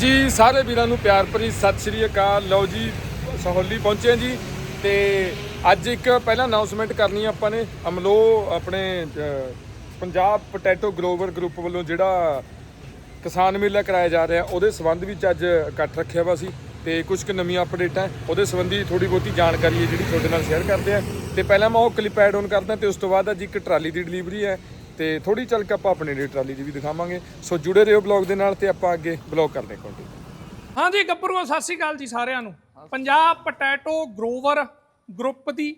ਜੀ ਸਾਰੇ ਵੀਰਾਂ ਨੂੰ ਪਿਆਰ ਭਰੀ ਸਤਿ ਸ਼੍ਰੀ ਅਕਾਲ। ਲਓ ਜੀ, ਸਹੌਲੀ ਪਹੁੰਚੇ ਜੀ ਤੇ ਅੱਜ ਇੱਕ ਪਹਿਲਾਂ ਅਨਾਉਂਸਮੈਂਟ ਕਰਨੀ ਆ ਆਪਾਂ ਨੇ। ਅਮਲੋ ਆਪਣੇ ਪੰਜਾਬ ਪੋਟੈਟੋ ਗਲੋਬਲ ਗਰੁੱਪ ਵੱਲੋਂ ਜਿਹੜਾ ਕਿਸਾਨ ਮੇਲਾ ਕਰਾਇਆ ਜਾ ਰਿਹਾ, ਉਹਦੇ ਸੰਬੰਧ ਵਿੱਚ ਅੱਜ ਇਕੱਠ ਰੱਖਿਆ ਵਾ ਸੀ ਤੇ ਕੁਝ ਕੁ ਨਵੀਆਂ ਅਪਡੇਟਾਂ ਉਹਦੇ ਸੰਬੰਧੀ ਥੋੜੀ ਬਹੁਤੀ ਜਾਣਕਾਰੀ ਹੈ ਜਿਹੜੀ ਤੁਹਾਡੇ ਨਾਲ ਸ਼ੇਅਰ ਕਰਦੇ ਆ। ਤੇ ਪਹਿਲਾਂ ਮੈਂ ਉਹ ਕਲਿੱਪ ਐਡ ਆਨ ਕਰਦਾ ਤੇ ਉਸ ਤੋਂ ਬਾਅਦ ਅੱਜ ਇੱਕ ਟਰਾਲੀ ਦੀ ਡਿਲੀਵਰੀ ਹੈ। ਤੇ ਥੋੜੀ ਚੱਲ ਕੇ ਆਪਾਂ ਆਪਣੀ ਟਰਾਲੀ ਦੀ ਵੀ ਦਿਖਾਵਾਂਗੇ। ਸੋ ਜੁੜੇ ਰਹੋ ਬਲੌਗ ਦੇ ਨਾਲ ਤੇ ਆਪਾਂ ਅੱਗੇ ਬਲੌਗ ਕਰਦੇ ਹਾਂ ਕੰਟੀਨਿਊ ਹਾਂਜੀ ਗੱਭਰੂਓ ਸਤਿ ਸ੍ਰੀ ਅਕਾਲ ਜੀ ਸਾਰਿਆਂ ਨੂੰ। ਪੰਜਾਬ ਪੋਟੈਟੋ ਗਰੋਵਰ ਗਰੁੱਪ ਦੀ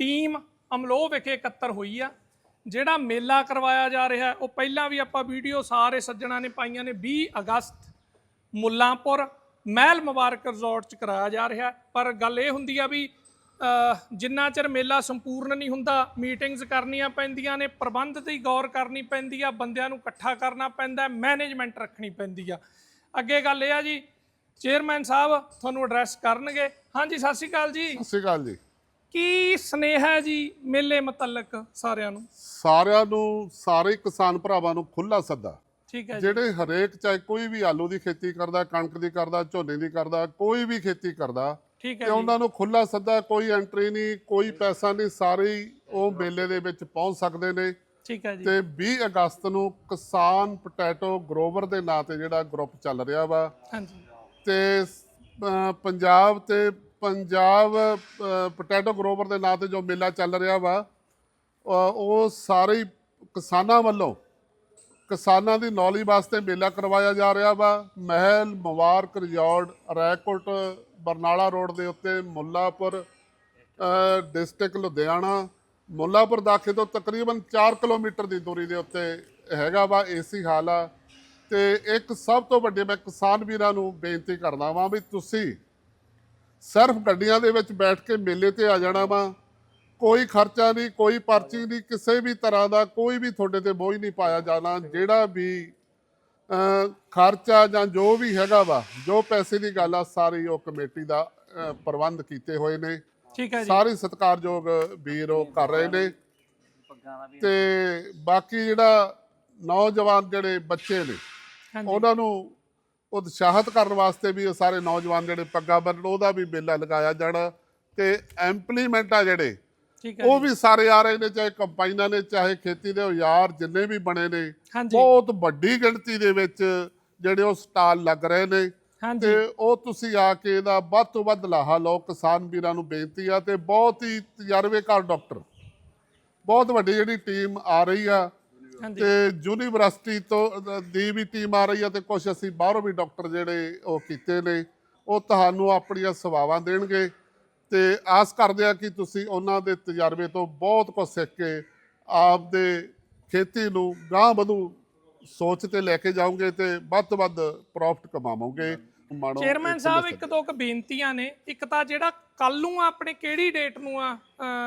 ਟੀਮ ਅਮਲੋਹ ਵਿਖੇ ਇਕੱਤਰ ਹੋਈ ਆ। ਜਿਹੜਾ ਮੇਲਾ ਕਰਵਾਇਆ ਜਾ ਰਿਹਾ, ਉਹ ਪਹਿਲਾਂ ਵੀ ਆਪਾਂ ਵੀਡੀਓ ਸਾਰੇ ਸੱਜਣਾ ਨੇ ਪਾਈਆਂ ਨੇ। 20 ਅਗਸਤ ਮੁੱਲਾਂਪੁਰ ਮਹਿਲ ਮੁਬਾਰਕ ਰਿਜ਼ੋਰਟ ਚ ਕਰਾਇਆ ਜਾ ਰਿਹਾ। ਪਰ ਗੱਲ ਇਹ ਹੁੰਦੀ ਆ ਵੀ ਜਿੰਨਾ ਚਿਰ ਮੇਲਾ ਸੰਪੂਰਨ ਨਹੀਂ ਹੁੰਦਾ ਮੀਟਿੰਗਸ ਕਰਨੀਆਂ ਪੈਂਦੀਆਂ ਨੇ ਪ੍ਰਬੰਧ ਤੇ ਗੌਰ ਕਰਨੀ ਪੈਂਦੀ ਆ ਬੰਦਿਆਂ ਨੂੰ ਇਕੱਠਾ ਕਰਨਾ ਪੈਂਦਾ ਮੈਨੇਜਮੈਂਟ ਰੱਖਣੀ ਪੈਂਦੀ ਆ। ਅੱਗੇ ਗੱਲ ਇਹ ਆ ਜੀ ਚੇਅਰਮੈਨ ਸਾਹਿਬ ਤੁਹਾਨੂੰ ਐਡਰੈਸ ਕਰਨਗੇ। ਹਾਂਜੀ ਸਤਿ ਸ਼੍ਰੀ ਅਕਾਲ ਜੀ। ਸਤਿ ਸ਼੍ਰੀ ਅਕਾਲ ਜੀ। ਕੀ ਸਨੇਹ ਜੀ ਮੇਲੇ ਮੁਤਲਕ ਸਾਰਿਆਂ ਨੂੰ? ਸਾਰਿਆਂ ਨੂੰ ਸਾਰੇ ਕਿਸਾਨ ਭਰਾਵਾਂ ਨੂੰ ਖੁੱਲਾ ਸੱਦਾ। ਠੀਕ ਹੈ ਜੀ। ਜਿਹੜੇ ਹਰੇਕ ਚਾਹੇ ਕੋਈ ਵੀ ਆਲੂ ਦੀ ਖੇਤੀ ਕਰਦਾ ਕਣਕ ਦੀ ਕਰਦਾ ਝੋਨੇ ਦੀ ਕਰਦਾ ਕੋਈ ਵੀ ਖੇਤੀ ਕਰਦਾ ਠੀਕ ਤੇ ਹੈ ਜੀ। ਉਹਨਾਂ ਨੂੰ ਖੁੱਲਾ ਸੱਦਾ ਕੋਈ ਐਂਟਰੀ ਨਹੀਂ ਕੋਈ ਪੈਸਾ ਨਹੀਂ ਸਾਰੇ ਹੀ ਉਹ ਮੇਲੇ ਦੇ ਵਿੱਚ ਪਹੁੰਚ ਸਕਦੇ ਨੇ। ਠੀਕ ਹੈ ਜੀ। ਤੇ 20 ਅਗਸਤ ਨੂੰ ਕਿਸਾਨ ਪੋਟੈਟੋ ਗਰੋਵਰ ਦੇ ਨਾਂ ਤੇ ਜਿਹੜਾ ਗਰੁੱਪ ਚੱਲ ਰਿਹਾ ਵਾ। ਹਾਂਜੀ। ਤੇ ਪੰਜਾਬ ਤੇ ਪੰਜਾਬ ਪੋਟੈਟੋ ਗਰੋਵਰ ਦੇ ਨਾਂ ਤੇ ਜੋ ਮੇਲਾ ਚੱਲ ਰਿਹਾ ਵਾ ਉਹ ਸਾਰੇ ਕਿਸਾਨਾਂ ਵੱਲੋਂ ਕਿਸਾਨਾਂ ਦੀ ਨੌਲੇਜ ਵਾਸਤੇ ਮੇਲਾ ਕਰਵਾਇਆ ਜਾ ਰਿਹਾ ਵਾ। ਮਹਿਲ, ਮੁਬਾਰਕ ਰਿਜ਼ੋਰਟ, ਰੈਕੋਟ, ਬਰਨਾਲਾ ਰੋਡ ਦੇ ਉੱਤੇ ਮੁੱਲਾਪੁਰ ਡਿਸਟ੍ਰਿਕਟ ਲੁਧਿਆਣਾ। ਮੁੱਲਾਪੁਰ ਦਾਖੇ ਤੋਂ ਤਕਰੀਬਨ 4 ਕਿਲੋਮੀਟਰ ਦੀ ਦੂਰੀ ਦੇ ਉੱਤੇ ਹੈਗਾ ਵਾ, ਏਸੀ ਹਾਲ ਆ। ਤੇ ਇੱਕ ਸਭ ਤੋਂ ਵੱਡੀ ਮੈਂ ਕਿਸਾਨ ਵੀਰਾਂ ਨੂੰ ਬੇਨਤੀ ਕਰਦਾ ਵਾਂ ਵੀ ਤੁਸੀਂ ਸਿਰਫ ਗੱਡੀਆਂ ਦੇ ਵਿੱਚ ਬੈਠ ਕੇ ਮੇਲੇ ਤੇ ਆ ਜਾਣਾ ਵਾ। ਕੋਈ ਖਰਚਾ ਨਹੀਂ ਕੋਈ ਪਰਚੀ ਨਹੀਂ ਕਿਸੇ ਵੀ ਤਰ੍ਹਾਂ ਦਾ ਕੋਈ ਵੀ ਤੁਹਾਡੇ ਤੇ ਬੋਝ ਨਹੀਂ ਪਾਇਆ ਜਾਣਾ। ਜਿਹੜਾ ਵੀ ਖਰਚਾ ਜਾਂ ਜੋ ਵੀ ਹੈਗਾ ਵਾ ਜੋ ਪੈਸੇ ਦੀ ਗੱਲ ਆ ਸਾਰੀ ਉਹ ਕਮੇਟੀ ਦਾ ਪ੍ਰਬੰਧ ਕੀਤੇ ਹੋਏ ਨੇ। ਠੀਕ ਹੈ ਜੀ। ਸਾਰੇ ਸਤਿਕਾਰਯੋਗ ਵੀਰ ਉਹ ਕਰ ਰਹੇ ਨੇ। ਤੇ ਬਾਕੀ ਜਿਹੜਾ ਨੌਜਵਾਨ ਜਿਹੜੇ ਬੱਚੇ ਨੇ ਉਹਨਾਂ ਨੂੰ ਉਤਸ਼ਾਹਿਤ ਕਰਨ ਵਾਸਤੇ ਵੀ ਇਹ ਸਾਰੇ ਨੌਜਵਾਨ ਜਿਹੜੇ ਪੱਗਾ ਬੰਨਣ ਉਹਦਾ ਵੀ ਮੇਲਾ ਲਗਾਇਆ ਜਾਣਾ। ਤੇ ਇੰਪਲੀਮੈਂਟ ਆ ਜਿਹੜੇ ਉਹ ਵੀ ਸਾਰੇ ਆ ਰਹੇ ਨੇ ਚਾਹੇ ਕੰਪਾਈਨਾਂ ਨੇ ਚਾਹੇ ਖੇਤੀ ਦੇ ਔਜ਼ਾਰ ਜਿੰਨੇ ਵੀ ਬਣੇ ਨੇ ਬਹੁਤ ਵੱਡੀ ਗਿਣਤੀ ਦੇ ਵਿੱਚ ਜਿਹੜੇ ਉਹ ਸਟਾਲ ਲੱਗ ਰਹੇ ਨੇ। ਤੇ ਉਹ ਤੁਸੀਂ ਆ ਕੇ ਇਹਦਾ ਵੱਧ ਤੋਂ ਵੱਧ ਲਾਹਾ ਲਓ ਕਿਸਾਨ ਵੀਰਾਂ ਨੂੰ ਬੇਨਤੀ ਆ ਤੇ ਬਹੁਤ ਹੀ ਤਜਰਬੇਕਾਰ ਡਾਕਟਰ। ਬਹੁਤ ਵੱਡੀ ਜਿਹੜੀ ਟੀਮ ਆ ਰਹੀ ਆ ਤੇ ਯੂਨੀਵਰਸਿਟੀ ਤੋਂ ਦੀ ਵੀ ਟੀਮ ਆ ਰਹੀ ਆ ਤੇ ਕੁਝ ਅਸੀਂ ਬਾਹਰੋਂ ਵੀ ਡਾਕਟਰ ਜਿਹੜੇ ਉਹ ਕੀਤੇ ਨੇ ਉਹ ਤੁਹਾਨੂੰ ਆਪਣੀਆਂ ਸੇਵਾਵਾਂ ਦੇਣਗੇ। ਤੇ ਆਸ ਕਰਦੇ ਆ ਕਿ ਤੁਸੀਂ ਉਹਨਾਂ ਦੇ ਤਜਰਬੇ ਤੋਂ ਬਹੁਤ ਕੁਝ ਸਿੱਖ ਕੇ ਆਪ ਦੇ ਖੇਤੀ ਨੂੰ ਗਾਂਹ ਵਧੂ ਸੋਚ ਤੇ ਲੈ ਕੇ ਜਾਓਗੇ ਤੇ ਵੱਧ ਤੋਂ ਵੱਧ ਪ੍ਰੋਫਿਟ ਕਮਾਵੋਗੇ। ਮਾਣੋ ਚੇਅਰਮੈਨ ਸਾਹਿਬ। ਇੱਕ ਦੋ ਕੁ ਬੇਨਤੀਆਂ ਨੇ। ਇੱਕ ਤਾਂ ਜਿਹੜਾ ਕੱਲ ਨੂੰ ਆਪਣੇ ਕਿਹੜੀ ਡੇਟ ਨੂੰ ਆ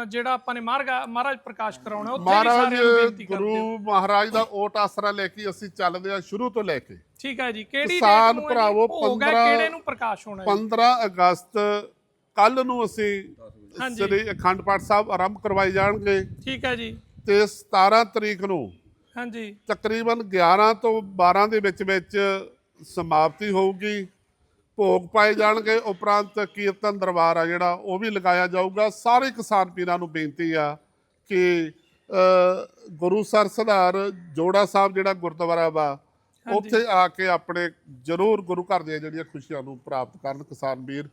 ਜਿਹੜਾ ਆਪਾਂ ਨੇ ਮਹਾਰਾਜ ਮਹਾਰਾਜ ਪ੍ਰਕਾਸ਼ ਕਰਾਉਣਾ ਉੱਥੇ ਵੀ ਸਾਰਿਆਂ ਨੂੰ ਬੇਨਤੀ ਕਰਦੇ ਹੋ। ਗੁਰੂ ਮਹਾਰਾਜ ਦਾ ਓਟ ਆਸਰਾ ਲੈ ਕੇ ਅਸੀਂ ਚੱਲਦੇ ਆ ਸ਼ੁਰੂ ਤੋਂ ਲੈ ਕੇ। ਠੀਕ ਹੈ ਜੀ ਕਿਹੜੀ ਡੇਟ ਨੂੰ? ਭਰਾਵੋ, ਭੋਗ ਹੈ, 15 ਕਿਹੜੇ ਨੂੰ ਪ੍ਰਕਾਸ਼ ਹੋਣਾ ਜੀ? 15 ਅਗਸਤ ਕੱਲ ਨੂੰ ਅਸੀਂ ਹਾਂਜੀ। ਸ੍ਰੀ ਅਖੰਡ ਪਾਠ ਸਾਹਿਬ ਆਰੰਭ ਕਰਵਾਏ ਜਾਣਗੇ। ਠੀਕ ਹੈ ਜੀ। ਤੇ 17 ਤਰੀਕ ਨੂੰ ਹਾਂਜੀ। ਤਕਰੀਬਨ 11 ਤੋਂ 12 ਦੇ ਵਿੱਚ ਵਿੱਚ ਸਮਾਪਤੀ ਹੋਊਗੀ। ਭੋਗ ਪਾਏ ਜਾਣਗੇ। ਉਪਰੰਤ ਕੀਰਤਨ ਦਰਬਾਰ ਆ ਜਿਹੜਾ ਉਹ ਵੀ ਲਗਾਇਆ ਜਾਊਗਾ। ਸਾਰੇ ਕਿਸਾਨ ਪੀਰਾਂ ਨੂੰ ਬੇਨਤੀ ਆ ਕਿ ਅ, ਗੁਰੂ ਸਰ ਸੁਧਾਰ ਜੋੜਾ ਸਾਹਿਬ ਜਿਹੜਾ ਗੁਰਦੁਆਰਾ ਵਾ ਉੱਥੇ ਆ ਕੇ ਆਪਣੇ ਜ਼ਰੂਰ ਗੁਰੂ ਘਰ ਦੀਆਂ ਜਿਹੜੀਆਂ ਖੁਸ਼ੀਆਂ ਨੂੰ ਪ੍ਰਾਪਤ ਕਰਨ ਕਿਸਾਨ ਵੀਰ।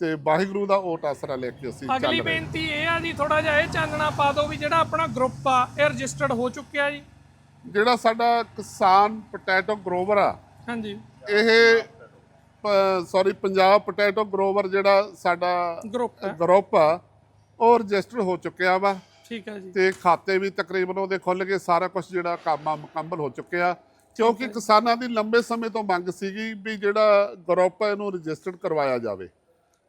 ਤੇ ਵਾਹਿਗੁਰੂ ਦਾ ਓਟ ਆਸਰਾ ਲੈ ਕੇ ਅਸੀਂ ਚੱਲ ਅਗਲੀ ਰਹੇ ਹਾਂ। ਬੇਨਤੀ ਇਹ ਆ ਜੀ ਥੋੜਾ ਜਿਹਾ ਇਹ ਚਾਨਣਾ ਪਾ ਦਿਓ ਵੀ ਜਿਹੜਾ ਆਪਣਾ ਗਰੁੱਪ ਆ ਇਹ ਰਜਿਸਟਰਡ ਹੋ ਚੁੱਕਿਆ ਜੀ। ਜਿਹੜਾ ਸਾਡਾ ਕਿਸਾਨ ਪੋਟੈਟੋ ਗਰੋਵਰ ਆ ਹਾਂਜੀ। ਇਹ ਸੌਰੀ ਪੰਜਾਬ ਪੋਟੈਟੋ ਗਰੋਵਰ ਜਿਹੜਾ ਸਾਡਾ ਗਰੁੱਪ ਹੈ ਗਰੁੱਪ ਆ ਉਹ ਰਜਿਸਟਰ ਹੋ ਚੁੱਕਿਆ ਵਾ। ਠੀਕ ਹੈ ਜੀ। ਤੇ ਖਾਤੇ ਵੀ ਤਕਰੀਬਨ ਉਹਦੇ ਖੁੱਲ ਗਏ ਸਾਰਾ ਕੁਝ ਜਿਹੜਾ ਕੰਮ ਆ ਮੁਕੰਮਲ ਹੋ ਚੁੱਕਿਆ। ਕਿਉਂਕਿ ਕਿਸਾਨਾਂ ਦੀ ਲੰਬੇ ਸਮੇਂ ਤੋਂ ਮੰਗ ਸੀਗੀ ਵੀ ਜਿਹੜਾ ਗਰੁੱਪ ਹੈ ਇਹਨੂੰ ਰਜਿਸਟਰਡ ਕਰਵਾਇਆ ਜਾਵੇ।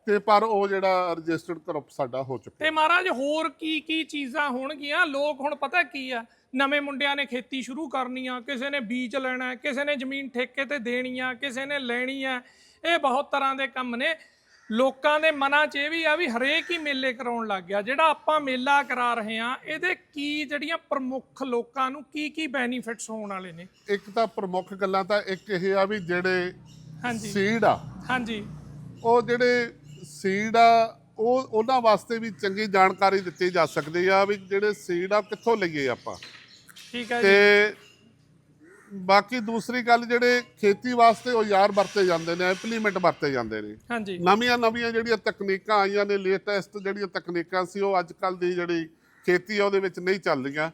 ਤੇ ਪਰ ਉਹ ਜਿਹੜਾ ਰਜਿਸਟਰਡ ਗਰੁੱਪ ਸਾਡਾ ਹੋ ਚੁੱਕਿਆ। ਤੇ ਮਹਾਰਾਜ ਹੋਰ ਕੀ ਕੀ ਚੀਜ਼ਾਂ ਹੋਣਗੀਆਂ? ਲੋਕ ਹੁਣ ਪਤਾ ਕੀ ਆ? ਨਵੇਂ ਮੁੰਡਿਆਂ ਨੇ ਖੇਤੀ ਸ਼ੁਰੂ ਕਰਨੀ ਆ ਕਿਸੇ ਨੇ ਬੀਜ ਲੈਣਾ ਕਿਸੇ ਨੇ ਜ਼ਮੀਨ ਠੇਕੇ ਤੇ ਦੇਣੀ ਆ ਕਿਸੇ ਨੇ ਲੈਣੀ ਆ। ਇਹ ਬਹੁਤ ਤਰ੍ਹਾਂ ਦੇ ਕੰਮ ਨੇ। ਲੋਕਾਂ ਦੇ ਮਨਾਂ 'ਚ ਇਹ ਵੀ ਆ ਵੀ ਹਰੇਕ ਹੀ ਮੇਲੇ ਕਰਾਉਣ ਲੱਗ ਗਿਆ। ਜਿਹੜਾ ਆਪਾਂ ਮੇਲਾ ਕਰਾ ਰਹੇ ਆ ਇਹਦੇ ਕੀ ਜਿਹੜੀਆਂ ਪ੍ਰਮੁੱਖ ਲੋਕਾਂ ਨੂੰ ਕੀ ਕੀ ਬੈਨੀਫਿਟਸ ਹੋਣ ਵਾਲੇ ਨੇ? ਇੱਕ ਤਾਂ ਪ੍ਰਮੁੱਖ ਗੱਲਾਂ ਤਾਂ ਇੱਕ ਇਹ ਆ ਵੀ ਜਿਹੜੇ ਹਾਂਜੀ। ਸੀਡ ਆ ਹਾਂਜੀ। ਉਹ ਜਿਹੜੇ ਸੀਡ ਆ ਉਹ ਉਹਨਾਂ ਵਾਸਤੇ ਵੀ ਚੰਗੀ ਜਾਣਕਾਰੀ ਦਿੱਤੀ ਜਾ ਸਕਦੀ ਆ ਵੀ ਜਿਹੜੇ ਸੀਡ ਆ ਕਿੱਥੋਂ ਲਈਏ ਆਪਾਂ। ਠੀਕ ਹੈ ਜੀ। ਤੇ ਬਾਕੀ ਦੂਸਰੀ ਗੱਲ ਜਿਹੜੇ ਖੇਤੀ ਵਾਸਤੇ ਔਜ਼ਾਰ ਵਰਤੇ ਜਾਂਦੇ ਨੇ ਇੰਪਲੀਮੈਂਟ ਵਰਤੇ ਜਾਂਦੇ ਨੇ। ਹਾਂਜੀ। ਨਵੀਆਂ ਨਵੀਆਂ ਜਿਹੜੀਆਂ ਤਕਨੀਕਾਂ ਆਈਆਂ ਨੇ ਲੇਟੈਸਟ ਜਿਹੜੀਆਂ ਤਕਨੀਕਾਂ ਸੀ ਉਹ ਅੱਜ ਕੱਲ ਦੀ ਜਿਹੜੀ ਖੇਤੀ ਆ ਉਹਦੇ ਵਿੱਚ ਨਹੀਂ ਚੱਲ ਰਹੀਆਂ।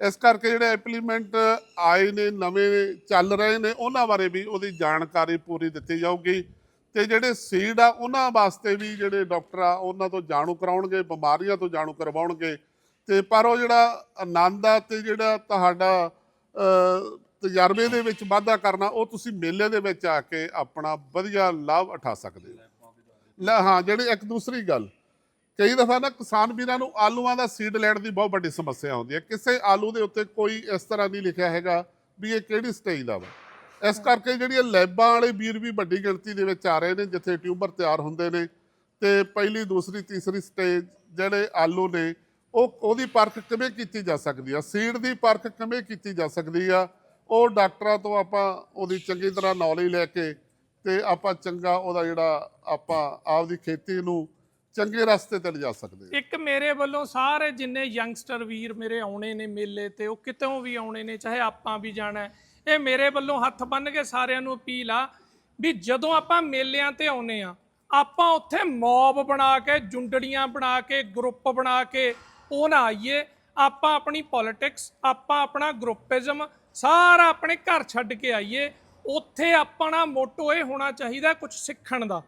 ਇਸ ਕਰਕੇ ਜਿਹੜੇ ਇੰਪਲੀਮੈਂਟ ਆਏ ਨੇ ਨਵੇਂ ਚੱਲ ਰਹੇ ਨੇ ਉਹਨਾਂ ਬਾਰੇ ਵੀ ਉਹਦੀ ਜਾਣਕਾਰੀ ਪੂਰੀ ਦਿੱਤੀ ਜਾਊਗੀ। ਤੇ ਜਿਹੜੇ ਸੀਡ ਆ, ਉਹਨਾਂ ਵਾਸਤੇ ਵੀ ਜਿਹੜੇ ਡਾਕਟਰ ਆ, ਉਹਨਾਂ ਤੋਂ ਜਾਣੂ ਕਰਾਉਣਗੇ, ਬਿਮਾਰੀਆਂ ਤੋਂ ਜਾਣੂ ਕਰਵਾਉਣਗੇ। ਤੇ ਪਰ ਉਹ ਜਿਹੜਾ ਆਨੰਦ ਆ ਤੇ ਜਿਹੜਾ ਤੁਹਾਡਾ ਤਜਰਬੇ ਦੇ ਵਿੱਚ ਵਾਧਾ ਕਰਨਾ, ਉਹ ਤੁਸੀਂ ਮੇਲੇ ਦੇ ਵਿੱਚ ਆ ਕੇ ਆਪਣਾ ਵਧੀਆ ਲਾਭ ਉਠਾ ਸਕਦੇ ਹੋ। ਲੈ ਹਾਂ, ਜਿਹੜੀ ਇੱਕ ਦੂਸਰੀ ਗੱਲ, ਕਈ ਦਫਾ ਨਾ ਕਿਸਾਨ ਵੀਰਾਂ ਨੂੰ ਆਲੂਆਂ ਦਾ ਸੀਡ ਲੈਣ ਦੀ ਬਹੁਤ ਵੱਡੀ ਸਮੱਸਿਆ ਆਉਂਦੀ ਹੈ। ਕਿਸੇ ਆਲੂ ਦੇ ਉੱਤੇ ਕੋਈ ਇਸ ਤਰ੍ਹਾਂ ਨਹੀਂ ਲਿਖਿਆ ਹੈਗਾ ਵੀ ਇਹ ਕਿਹੜੀ ਸਟੇਜ ਦਾ ਵਾ। ਇਸ ਕਰਕੇ ਜਿਹੜੀਆਂ ਲੈਬਾਂ ਵਾਲੇ ਵੀਰ ਵੀ ਵੱਡੀ ਗਿਣਤੀ ਦੇ ਵਿੱਚ ਆ ਰਹੇ ਨੇ, ਜਿੱਥੇ ਟਿਊਬਰ ਤਿਆਰ ਹੁੰਦੇ ਨੇ ਤੇ ਪਹਿਲੀ, ਦੂਸਰੀ, ਤੀਸਰੀ ਸਟੇਜ ਜਿਹੜੇ ਆਲੂ ਨੇ, ਉਹ ਉਹਦੀ ਪਰਖ ਕਿਵੇਂ ਕੀਤੀ ਜਾ ਸਕਦੀ ਆ ਸੀਡ ਦੀ ਪਰਖ ਕਿਵੇਂ ਕੀਤੀ ਜਾ ਸਕਦੀ ਆ ਉਹ ਡਾਕਟਰਾਂ ਤੋਂ ਆਪਾਂ ਉਹਦੀ ਚੰਗੀ ਤਰ੍ਹਾਂ ਨੌਲੇਜ ਲੈ ਕੇ ਤੇ ਆਪਾਂ ਚੰਗਾ ਉਹਦਾ ਜਿਹੜਾ ਆਪਾਂ ਆਪਦੀ ਖੇਤੀ ਨੂੰ ਚੰਗੇ ਰਸਤੇ ਤੇ ਲਿਜਾ ਸਕਦੇ ਇੱਕ ਮੇਰੇ ਵੱਲੋਂ ਸਾਰੇ ਜਿੰਨੇ ਯੰਗਸਟਰ ਵੀਰ ਮੇਰੇ ਆਉਣੇ ਨੇ ਮੇਲੇ ਤੇ, ਉਹ ਕਿਤੋਂ ਵੀ ਆਉਣੇ ਨੇ, ਚਾਹੇ ਆਪਾਂ ਵੀ ਜਾਣਾ ਹੈ। ਇਹ ਮੇਰੇ ਵੱਲੋਂ ਹੱਥ ਬੰਨ ਕੇ ਸਾਰਿਆਂ ਨੂੰ ਅਪੀਲ ਆ ਵੀ ਜਦੋਂ ਆਪਾਂ ਮੇਲਿਆਂ ਤੇ ਆਉਨੇ ਆ ਆਪਾਂ ਉੱਥੇ ਮੌਬ ਬਣਾ ਕੇ ਜੁੰਡੜੀਆਂ ਬਣਾ ਕੇ ਗਰੁੱਪ ਬਣਾ ਕੇ ਉਹ ਨਾ ਆਈਏ। ਆਪਾਂ ਆਪਣੀ ਪੋਲਿਟਿਕਸ ਆਪਾਂ ਆਪਣਾ ਗਰੁੱਪਿਜ਼ਮ ਸਾਰਾ ਆਪਣੇ ਘਰ ਛੱਡ ਕੇ ਆਈਏ। ਉੱਥੇ ਆਪਣਾ ਮੋਟੋ ਇਹ ਹੋਣਾ ਚਾਹੀਦਾ ਕੁਝ ਸਿੱਖਣ ਦਾ।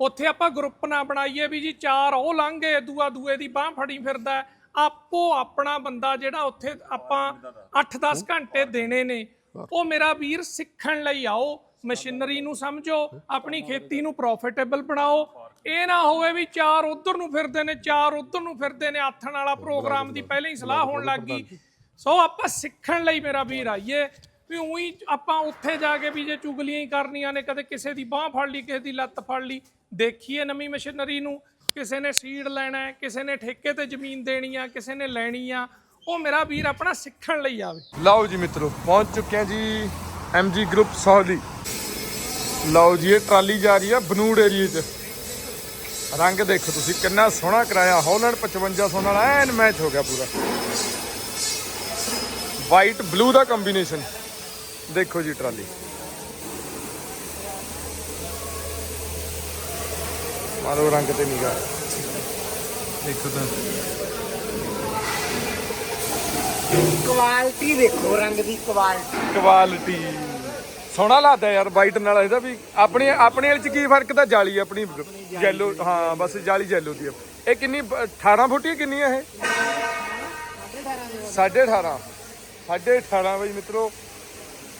ਉੱਥੇ ਆਪਾਂ ਗਰੁੱਪ ਨਾ ਬਣਾਈਏ ਵੀ ਜੀ ਚਾਰ ਉਹ ਲੰਘੇ ਦੂਆ ਦੂਏ ਦੀ ਬਾਹ ਫੜੀ ਫਿਰਦਾ। ਆਪੋ ਆਪਣਾ ਬੰਦਾ ਜਿਹੜਾ ਉੱਥੇ ਆਪਾਂ 8-10 ਘੰਟੇ ਦੇਣੇ ਨੇ। ਉਹ ਮੇਰਾ ਵੀਰ ਸਿੱਖਣ ਲਈ ਆਓ ਮਸ਼ੀਨਰੀ ਨੂੰ ਸਮਝੋ ਆਪਣੀ ਖੇਤੀ ਨੂੰ ਪ੍ਰੋਫਿਟੇਬਲ ਬਣਾਓ। ਇਹ ਨਾ ਹੋਵੇ ਵੀ ਚਾਰ ਉਧਰ ਨੂੰ ਫਿਰਦੇ ਨੇ ਚਾਰ ਉਧਰ ਨੂੰ ਫਿਰਦੇ ਨੇ ਆਥਣ ਵਾਲਾ ਪ੍ਰੋਗਰਾਮ ਦੀ ਪਹਿਲਾਂ ਹੀ ਸਲਾਹ ਹੋਣ ਲੱਗ ਗਈ। ਸੋ ਆਪਾਂ ਸਿੱਖਣ ਲਈ ਮੇਰਾ ਵੀਰ ਆਈਏ ਵੀ ਉਹੀ ਆਪਾਂ ਉੱਥੇ ਜਾ ਕੇ ਵੀ ਜੇ ਚੁਗਲੀਆਂ ਹੀ ਕਰਨੀਆਂ ਨੇ ਕਦੇ ਕਿਸੇ ਦੀ ਬਾਹ ਫੜ ਲਈ ਕਿਸੇ ਦੀ ਲੱਤ ਫੜ ਲਈ ਦੇਖੀਏ ਨਵੀਂ ਮਸ਼ੀਨਰੀ ਨੂੰ। ਕਿਸੇ ਨੇ ਸੀਡ ਲੈਣਾ ਹੈ ਕਿਸੇ ਨੇ ਠੇਕੇ ਤੇ ਜ਼ਮੀਨ ਦੇਣੀ ਆ ਕਿਸੇ ਨੇ ਲੈਣੀ ਆ ਉਹ ਮੇਰਾ ਵੀਰ ਆਪਣਾ ਸਿੱਖਣ ਲਈ ਆਵੇ। ਲਓ ਜੀ ਮਿੱਤਰੋ, ਪਹੁੰਚ ਚੁੱਕੇ ਹਾਂ ਜੀ ਐਮਜੀ ਗਰੁੱਪ ਸੌਲੀ ਲਓ ਜੀ, ਇਹ ਟਰਾਲੀ ਜਾ ਰਹੀ ਆ ਬਨੂੜ ਏਰੀਏ 'ਚ। ਰੰਗ ਦੇਖੋ ਤੁਸੀਂ, ਕਿੰਨਾ ਸੋਹਣਾ ਕਰਾਇਆ। ਹਾਲੈਂਡ 5500 ਨਾਲ ਐਨ ਮੈਚ ਹੋ ਗਿਆ ਪੂਰਾ। ਵਾਈਟ ਬਲੂ ਦਾ ਕੰਬੀਨੇਸ਼ਨ ਦੇਖੋ ਜੀ ਟਰਾਲੀ। ਮਾਰੋ ਰੰਗ ਤੇ ਨਿਗਾਹ। ਦੇਖੋ ਤਾਂ। ਕੁਆਲਿਟੀ ਦੇਖੋ ਰੰਗ ਦੀ ਕੁਆਲਿਟੀ ਕੁਆਲਿਟੀ ਸੋਹਣਾ ਲੱਗਦਾ ਯਾਰ ਵਾਈਟ ਨਾਲ ਇਹਦਾ ਵੀ। ਆਪਣੀ ਆਪਣੇ ਵਾਲੇ ਚ ਕੀ ਫ਼ਰਕ ਤਾਂ ਜਾਲੀ ਆਪਣੀ ਜੈਲੋ ਹਾਂ, ਬਸ ਜਾਲੀ ਜੈਲੋ ਦੀ ਆ। ਇਹ ਕਿੰਨੀ ਬ- 18 ਫੁੱਟੀ ਕਿੰਨੀ ਆ ਇਹ? 18.5 18.5 ਬਈ ਮਿੱਤਰੋ।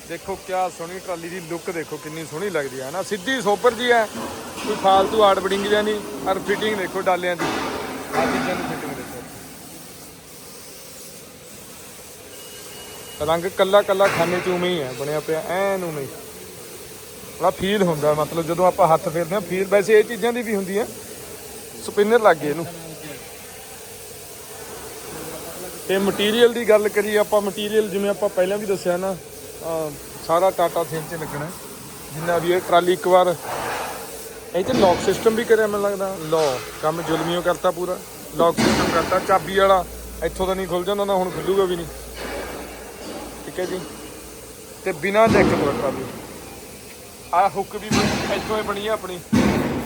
ਦੇਖੋ ਕਿਆ ਸੋਹਣੀ ਟਰਾਲੀ ਦੀ ਲੁੱਕ ਦੇਖੋ, ਕਿੰਨੀ ਸੋਹਣੀ ਲੱਗਦੀ ਹੈ ਨਾ ਸਿੱਧੀ ਸੋਪਰ ਜੀ ਹੈ ਕੋਈ ਫਾਲਤੂ ਆਰਟ ਬਡਿੰਗ ਜਾਂ ਨਹੀਂ ਔਰ ਫਿਟਿੰਗ ਦੇਖੋ ਡਾਲਿਆਂ ਦੀ। ਆ ਚੀਜ਼ਾਂ ਦੀ ਫਿਟਿੰਗ ਦੇਖੋ। ਰੰਗ ਕੱਲਾ ਕੱਲਾ ਖਾਨੇ ਚ ਉਵੇਂ ਹੀ ਹੈ ਬਣਿਆ ਪਿਆ, ਐਨ ਉਵੇਂ ਹੀ। ਬੜਾ ਫੀਲ ਹੁੰਦਾ, ਮਤਲਬ ਜਦੋਂ ਆਪਾਂ ਹੱਥ ਫੇਰਦੇ ਹਾਂ ਫੀਲ ਵੈਸੇ ਇਹ ਚੀਜ਼ਾਂ ਦੀ ਵੀ ਹੁੰਦੀ ਹੈ ਸਪਿਨਰ ਲੱਗ ਗਏ ਇਹਨੂੰ। ਤੇ ਮਟੀਰੀਅਲ ਦੀ ਗੱਲ ਕਰੀਏ, ਆਪਾਂ ਮਟੀਰੀਅਲ ਜਿਵੇਂ ਆਪਾਂ ਪਹਿਲਾਂ ਵੀ ਦੱਸਿਆ ਨਾ ਸਾਰਾ ਟਾਟਾ ਥੇਨ ਚ ਲੱਗਣਾ। ਜਿੰਨਾ ਵੀ ਇਹ ਟਰਾਲੀ ਇੱਕ ਵਾਰ, ਇਹ ਤੇ ਲੌਕ ਸਿਸਟਮ ਵੀ ਕਰਿਆ, ਮੈਨੂੰ ਲੱਗਦਾ। ਲੋ ਕੰਮ ਜ਼ੁਲਮੀਓ ਕਰਤਾ ਪੂਰਾ। ਲੌਕ ਸਿਸਟਮ ਕਰਤਾ, ਚਾਬੀ ਵਾਲਾ, ਇੱਥੋਂ ਤਾਂ ਨਹੀਂ ਖੁੱਲ ਜਾਂਦਾ, ਨਾ ਹੁਣ ਖੁੱਲੂਗਾ ਵੀ ਨਹੀਂ। ਠੀਕ ਹੈ ਜੀ। ਤੇ ਬਿਨਾ ਡੈਕ ਤੋਂ ਟਰਾਲੀ ਆ ਹੁੱਕ ਵੀ ਇੱਥੋਂ ਹੀ ਬਣੀ ਆ ਆਪਣੀ।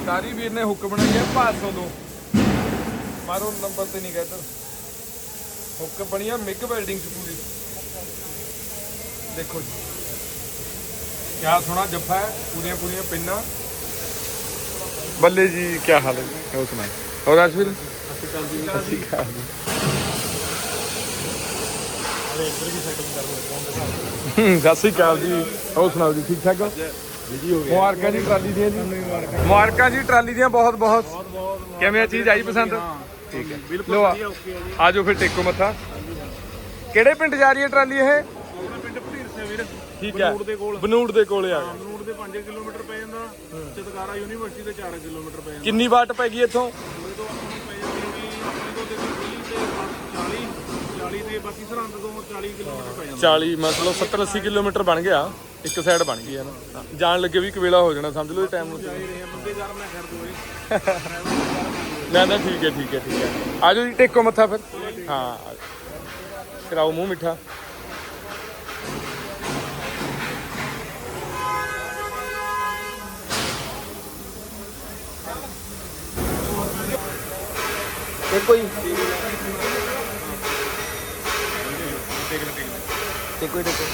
ਸਾਰੀ ਵੀਰ ਨੇ ਹੁੱਕ ਬਣਾਈ ਹੈ ਭਾਸੋਂ ਤੋਂ। ਮਾਰੋ ਨੰਬਰ ਤੇ ਨਹੀਂ ਕਹਿੰਦਾ ਹੁੱਕ ਬਣੀ ਆ ਮਿਗ ਵੈਲਡਿੰਗ ਚ ਪੂਰੀ। ਦੇਖੋ ਜੀ। ਕਿਆ ਸੋਹਣਾ ਜੱਫਾ ਹੈ ਪੂਰੀਆਂ ਪੂਰੀਆਂ ਪਿੰਨਾਂ। ਬੱਲੇ ਜੀ ਕੀ ਹਾਲ ਹੈ ਹੋਰ ਸੁਣਾਓ। ਹੋਰ ਰਾਜਵੀਰ ਅਸੀਂ ਕੱਲ ਜੀ। ਅਸੀਂ ਕੱਲ ਸਤਿ ਸ਼੍ਰੀ ਅਕਾਲ ਜੀ। ਹੋਰ ਸੁਣਾਓ ਜੀ ਠੀਕ ਠਾਕ ਹੋ? ਮੁਬਾਰਕਾਂ ਜੀ ਟਰਾਲੀ ਦੀਆਂ ਜੀ। ਮੁਬਾਰਕਾਂ ਜੀ ਟਰਾਲੀ ਦੀਆਂ ਬਹੁਤ ਬਹੁਤ। ਕਿਵੇਂ ਆ ਚੀਜ਼ ਆਈ ਪਸੰਦ? ਠੀਕ ਹੈ। ਬਿਲਕੁਲ ਵਧੀਆ ਓਕੇ ਜੀ। ਆਜੋ ਫਿਰ ਟੇਕੋ ਮੱਥਾ। ਕਿਹੜੇ ਪਿੰਡ ਜਾ ਰਹੀ ਹੈ ਟਰਾਲੀ ਇਹ? ਪਿੰਡ ਭਟੀਰਸੇ ਵੀਰ। ਠੀਕ ਹੈ। ਬਨੂੜ ਦੇ ਕੋਲ। ਬਨੂੜ ਦੇ ਕੋਲੇ ਆ ਗਿਆ ਬਨੂੜ ਦੇ 5 ਕਿਲੋਮੀਟਰ ਪੈ ਜਾਂਦਾ। ਚਤਕਾਰਾ ਯੂਨੀਵਰਸਿਟੀ ਦੇ 4 ਕਿਲੋਮੀਟਰ ਪੈ ਜਾਂਦਾ। ਕਿੰਨੀ ਵਾਟ ਪੈ ਗਈ ਇੱਥੋਂ? ਉਹਦੇ ਤੋਂ ਆਪਾਂ ਨੂੰ ਪੈ ਜਾਂਦੀ ਹੋਗੀ ਆਪਣੇ ਤੋਂ ਦੇਖੋ 20 ਤੇ 40 40 ਤੇ ਬਾਕੀ ਸਰਹੰਦ ਤੋਂ 40 ਕਿਲੋਮੀਟਰ ਪੈ ਜਾਂਦਾ। 40 ਮਤਲਬ 70 80 ਕਿਲੋਮੀਟਰ ਬਣ ਗਿਆ ਇੱਕ ਸਾਈਡ ਬਣ ਗਈ ਹੈ ਨਾ। ਜਾਣ ਲੱਗੇ ਵੀ ਕਵੇਲਾ ਹੋ ਜਾਣਾ ਸਮਝ ਲਓ ਇਹ ਟਾਈਮ ਨੂੰ ਬੰਦੇ ਘਰ ਨਾ ਕਰ ਦੋਏ ਨਾ ਨਾ ਠੀਕ ਹੈ ਠੀਕ ਹੈ ਠੀਕ ਹੈ। ਆਜੋ ਜੀ ਟੇਕੋ ਮੱਥਾ ਫਿਰ। ਹਾਂ। ਕਰਾਓ ਮੂੰਹ ਮਿੱਠਾ। ਦੇਖੋ ਜੀ ਦੇਖੋ ਦੇਖੋ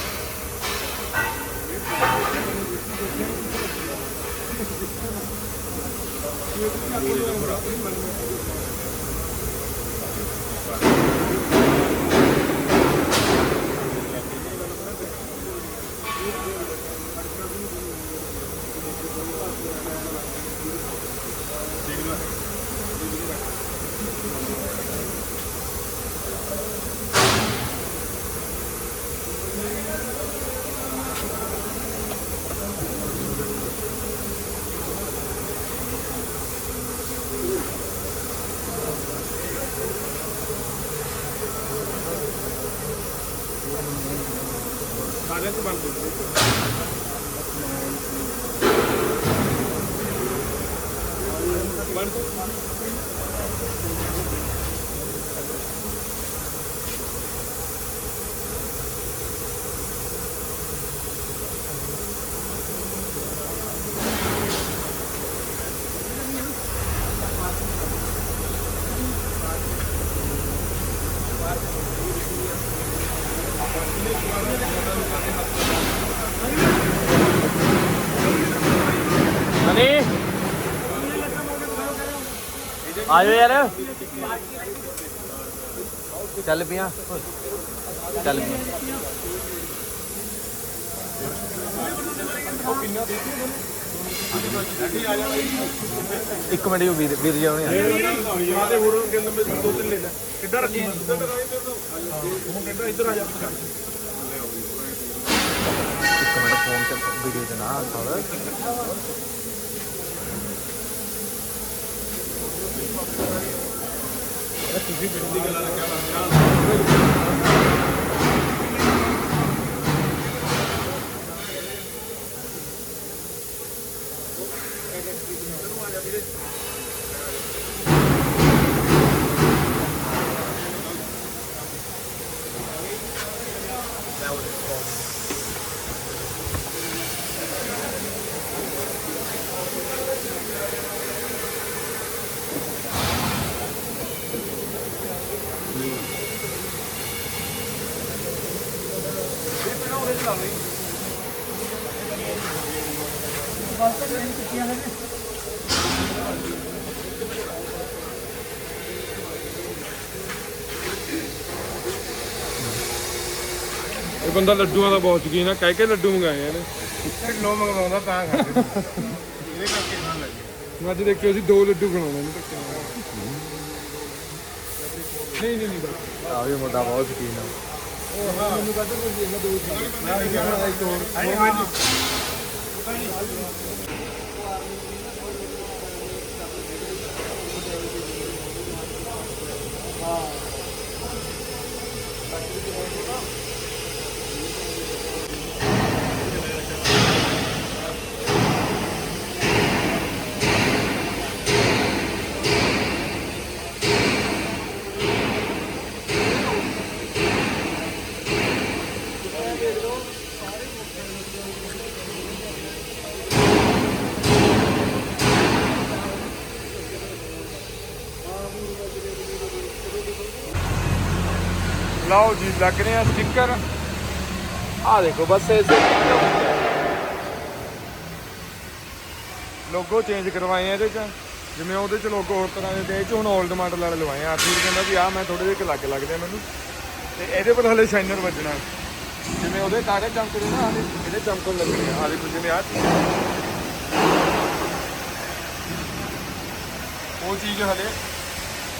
Marta? ਆਜੋ ਯਾਰ। ਚੱਲ ਪਿਆ ਚੱਲ ਪਿਆ ਇੱਕ ਮਿੰਟ ਹੀ ਵੀਰ ਵੀਰ ਜੀ ਆਉਣੇ ਆ। ਆਦੇ ਹੋਰ ਕਿ ਲੰਬੇ ਦੋ ਤਿੰਨ ਲੈ ਲੈ ਕਿੱਦਾਂ ਰੱਖੀ ਇੱਧਰ ਆ ਇੱਧਰ ਤੋਂ ਹੁਣ ਇੱਧਰ ਆ ਜਾ ਇੱਕ ਮਿੰਟ, ਫੋਨ ਤੇ ਵੀਡੀਓ ਤੇ ਨਾ ਥੋੜਾ ਇਹ ਬੰਦਾ ਲੱਡੂਆਂ ਦਾ ਬਹੁਤ ਸ਼ੌਕੀਨ ਆ ਕਹਿ ਕੇ ਲੱਡੂ ਮੰਗਾਏ ਇਹਨੇ। ਕਿਲੋ ਮੰਗਵਾਉਂਦਾ ਤਾਂ ਖਾਂਦੇ ਇਹਦੇ ਕਰਕੇ ਖਾਣ ਲੱਗੇ ਅੱਜ ਦੇਖਿਓ ਅਸੀਂ ਦੋ ਲੱਡੂ ਖਣਾਉਣੇ ਨੇ। ਨਹੀਂ ਨਹੀਂ ਨਹੀਂ ਬਸ। ਆ ਵੀ ਮੁੰਡਾ ਬਹੁਤ ਸ਼ਕੀਨ ਆ। ਮੈਨੂੰ ਕਹਿੰਦਾ ਕੋਈ ਦੇਖ ਦੋ ਮੈਂ ਕਿਹਾ ਇੱਕ ਹੋਰ ਹਾਂਜੀ ਹਾਂਜੀ ਹਾਂ। ਲਓ ਜੀ, ਲੱਗ ਰਹੇ ਆ ਸਟicker ਆ ਦੇਖੋ, ਬਸ ਐਸੇ ਲੋਗੋ ਚੇਂਜ ਕਰਵਾਏ ਆ ਇਹਦੇ ਚ। ਜਿਵੇਂ ਉਹਦੇ ਚ ਲੋਗੋ ਹੋਰ ਤਰ੍ਹਾਂ ਦੇ ਤੇ ਇਹ ਚ ਹੁਣ 올ਡ ਮਾਡਲ ਵਾਲੇ ਲਵਾਏ ਆ। ਆਖੀਰ ਕਹਿੰਦਾ ਵੀ ਆ ਮੈਂ ਥੋੜੇ ਜਿਹੇ ਲੱਗ ਲੱਗਦੇ ਮੈਨੂੰ। ਤੇ ਇਹਦੇ ਪਰ ਹਲੇ ਸ਼ਾਈਨਰ ਵੱਜਣਾ। ਜਿਵੇਂ ਉਹਦੇ ਕਾਗਜ਼ ਚਮਕਦੇ ਨਾ ਹਲੇ ਇਹਦੇ ਚਮਕਣ ਲੱਗਣੇ ਆ। ਹਾਲੇ ਜਿਵੇਂ ਆ। ਉਹ ਚੀਜ਼ ਹਲੇ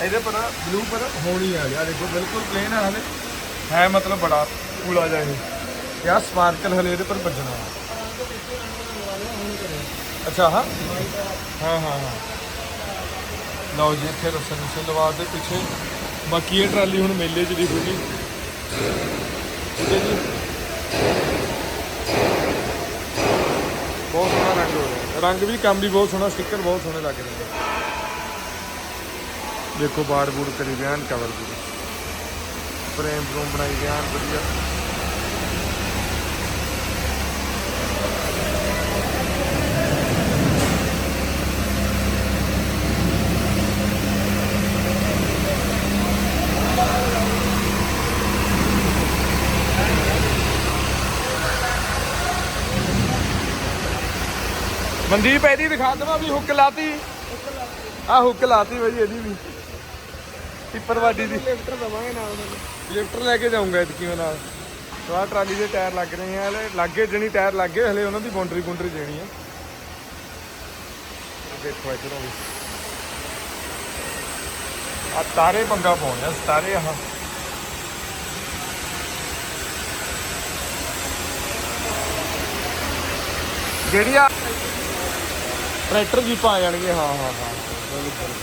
ਇਹਦੇ ਪਰ ਬਲੂ ਪਰ ਹੋਣੀ ਆ ਗਿਆ ਦੇਖੋ, ਬਿਲਕੁਲ ਪਲੇਨ ਆ ਹਲੇ। ਹੈ ਮਤਲਬ ਬੜਾ ਕੂਲਾ ਜਿਹਾ ਇਹ। ਯਾ ਸਪਾਰਕਲ ਹਲੇ ਇਹਦੇ ਪਰ ਵੱਜਣਾ। ਅੱਛਾ, ਹਾਂ। ਹਾਂ ਹਾਂ ਹਾਂ। ਲਓ ਜੀ, ਇੱਥੇ ਰਸਨ ਸੇ ਲਵਾ ਦੇ ਪਿੱਛੇ। ਬਾਕੀ ਇਹ ਟਰਾਲੀ ਹੁਣ ਮੇਲੇ 'ਚ ਦਿਖੂਗੀ ਠੀਕ ਹੈ ਜੀ। ਬਹੁਤ ਸੋਹਣਾ ਰੰਗ ਹੋ ਰਿਹਾ। ਰੰਗ ਵੀ ਕੰਮ ਵੀ ਬਹੁਤ ਸੋਹਣਾ, ਸਟicker ਬਹੁਤ ਸੋਹਣੇ ਲੱਗ ਰਹੇ ਨੇ। ਦੇਖੋ ਬਾੜ ਬੂੜ ਕਰੀ ਬਿਆਨ ਕਵਰ ਦੀ। ਫਰੇਮ ਫਰੂਮ ਬਣਾਈ ਬਿਆਨ ਵਧੀਆ। ਮਨਦੀਪ, ਇਹਦੀ ਦਿਖਾ ਦਵਾ ਵੀ ਹੁੱਕ ਲਾਤੀ? ਆ ਹੁੱਕ ਲਾਤੀ ਬਈ, ਇਹਦੀ ਵੀ। ਟਿੱਪਰ ਵਾਡੀ ਦੀ। ਲਿਫਟਰ ਦਵਾਂਗੇ ਨਾਲ ਲਿਫਟਰ ਲੈ ਕੇ ਜਾਊਂਗਾ ਇਤਕੀ ਮੈਂ ਨਾਲ। ਆਹ ਟਰਾਲੀ ਦੇ ਟਾਇਰ ਲੱਗ ਰਹੇ ਆ, ਹਲੇ ਲੱਗੇ ਜਣੀ ਟਾਇਰ ਲੱਗੇ, ਹਲੇ ਉਹਨਾਂ ਦੀ ਬਾਉਂਡਰੀ ਬਾਉਂਡਰੀ ਦੇਣੀ ਆ। ਦੇਖੋ ਇਧਰੋਂ ਵੀ। ਆ ਤਾਰੇ ਪੰਗਾ ਪਾਉਣੇ ਆ, ਤਾਰੇ ਆਹ। ਜਿਹੜੀ ਆ ਟਰੈਕਟਰ ਜੀਪਾਂ ਆ ਜਾਣਗੇ, ਹਾਂ ਹਾਂ ਹਾਂ। ਬਿਲਕੁਲ